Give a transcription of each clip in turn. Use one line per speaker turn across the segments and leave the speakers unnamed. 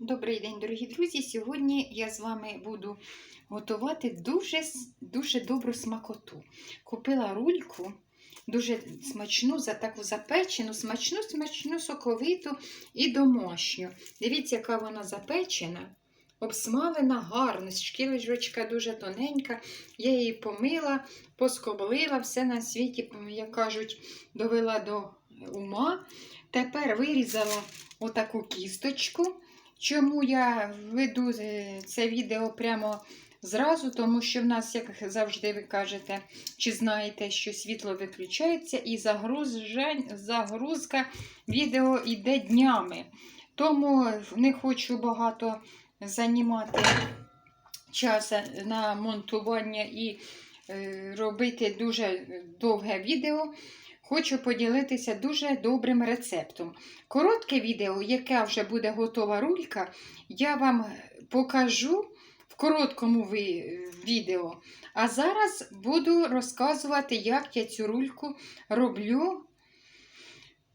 Добрий день, дорогі друзі! Сьогодні я з вами буду готувати дуже, дуже добру смакоту. Купила рульку, дуже смачну, за таку запечену, смачну, смачну, соковиту і домашню. Дивіться, яка вона запечена, обсмалена гарно, шкілочка дуже тоненька. Я її помила, поскоблила, все на світі, як кажуть, довела до ума. Тепер вирізала отаку кісточку. Чому я веду е, це відео прямо зразу? Тому що в нас, як завжди ви кажете, чи знаєте, що світло виключається, і загрузка відео йде днями. Тому не хочу багато займати часу на монтування і е, робити дуже довге відео. Хочу поділитися дуже добрим рецептом. Коротке відео, яке вже буде готова рулька, я вам покажу в короткому відео. А зараз буду розказувати, як я цю рульку роблю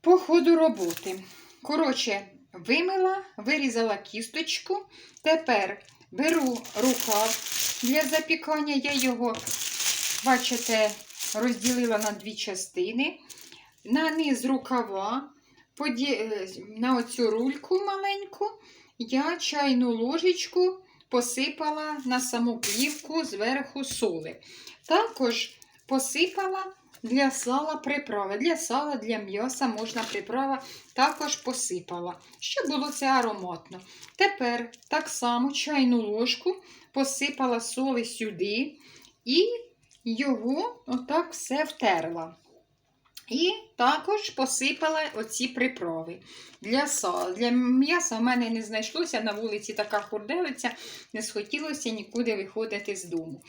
по ходу роботи. Коротше, вимила, вирізала кісточку. Тепер беру рукав для запікання. Я його, бачите, розділила на дві частини. На низ рукава е, на оцю рульку маленьку я чайну ложечку посипала на саму плівку зверху соли. Також посипала для сала приправи. Для сала, для м'яса можна приправа також посипала, щоб було це ароматно. Тепер так само чайну ложку посипала соли сюди і його отак все втерла. І також посипала оці приправи для. Для м'яса в мене не знайшлося на вулиці така хурделиця, не схотілося нікуди виходити з дому.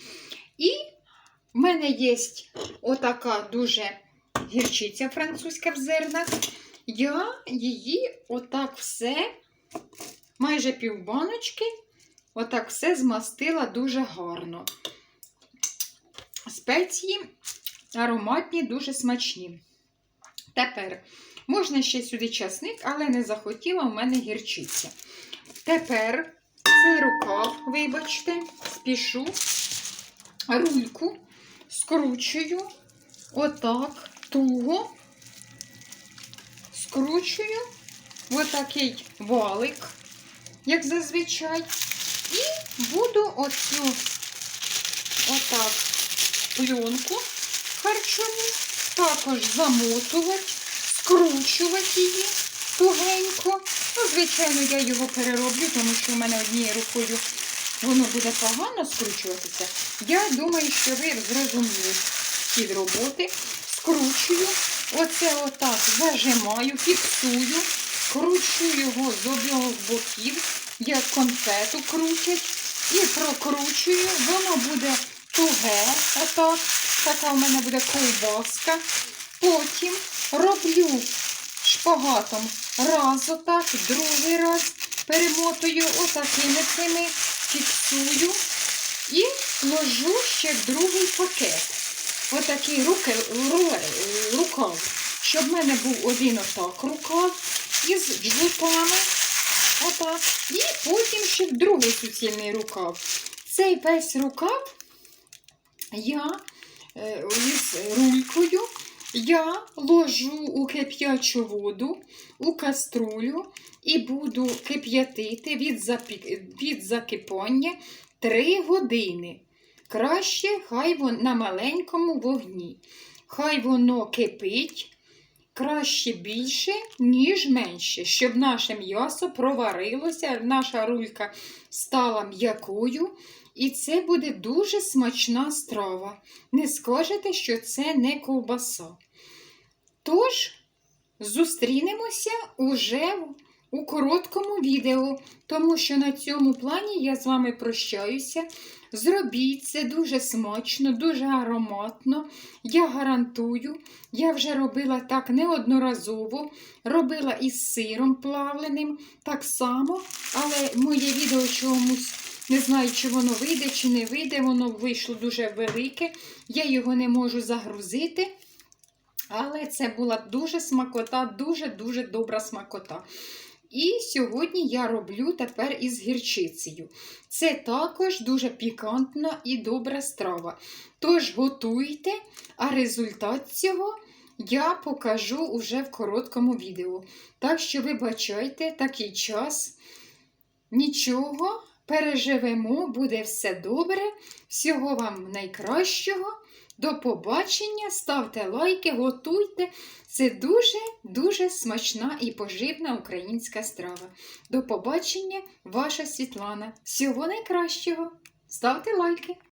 І в мене є отака дуже гірчиця французька в зернах. Я її отак все, майже півбаночки, отак все змастила дуже гарно. Спеції ароматні, дуже смачні. Тепер можна ще сюди часник, але не захотіла в мене гірчиця. Тепер цей рукав, вибачте, спішу, рульку скручую отак туго, скручую отакий валик, як зазвичай, і буду оцю отак пленку харчову також замотувати, скручувати її тугенько. Ну, звичайно, я його перероблю, тому що в мене однією рукою воно буде погано скручуватися. Я думаю, що ви зрозуміли хід роботи. Скручую, оце отак зажимаю, фіксую, кручу його з обох боків, як конфету крутять, і прокручую, воно буде туге, отак. Така у мене буде ковбаска. Потім роблю шпагатом раз отак, другий раз перемотую отакими цими, фіксую і ложу ще другий пакет. Отакий руки, ру- рукав. Щоб в мене був один отак рукав із джгутами. Отак. І потім ще другий суцільний рукав. Цей весь рукав я е, із рулькою я ложу у кип'ячу воду, у каструлю і буду кип'ятити від, запі... від закипання 3 години. Краще хай воно на маленькому вогні. Хай воно кипить краще більше, ніж менше, щоб наше м'ясо проварилося, наша рулька стала м'якою. І це буде дуже смачна страва. Не скажете, що це не ковбаса. Тож, зустрінемося уже у короткому відео, тому що на цьому плані я з вами прощаюся. Зробіть це дуже смачно, дуже ароматно. Я гарантую, я вже робила так неодноразово, робила із сиром плавленим так само, але моє відео чомусь. Не знаю, чи воно вийде, чи не вийде, воно вийшло дуже велике. Я його не можу загрузити. Але це була дуже смакота, дуже-дуже добра смакота. І сьогодні я роблю тепер із гірчицею. Це також дуже пікантна і добра страва. Тож готуйте, а результат цього я покажу уже в короткому відео. Так що вибачайте такий час. Нічого, переживемо, буде все добре. Всього вам найкращого. До побачення, ставте лайки, готуйте. Це дуже-дуже смачна і поживна українська страва. До побачення, ваша Світлана. Всього найкращого. Ставте лайки.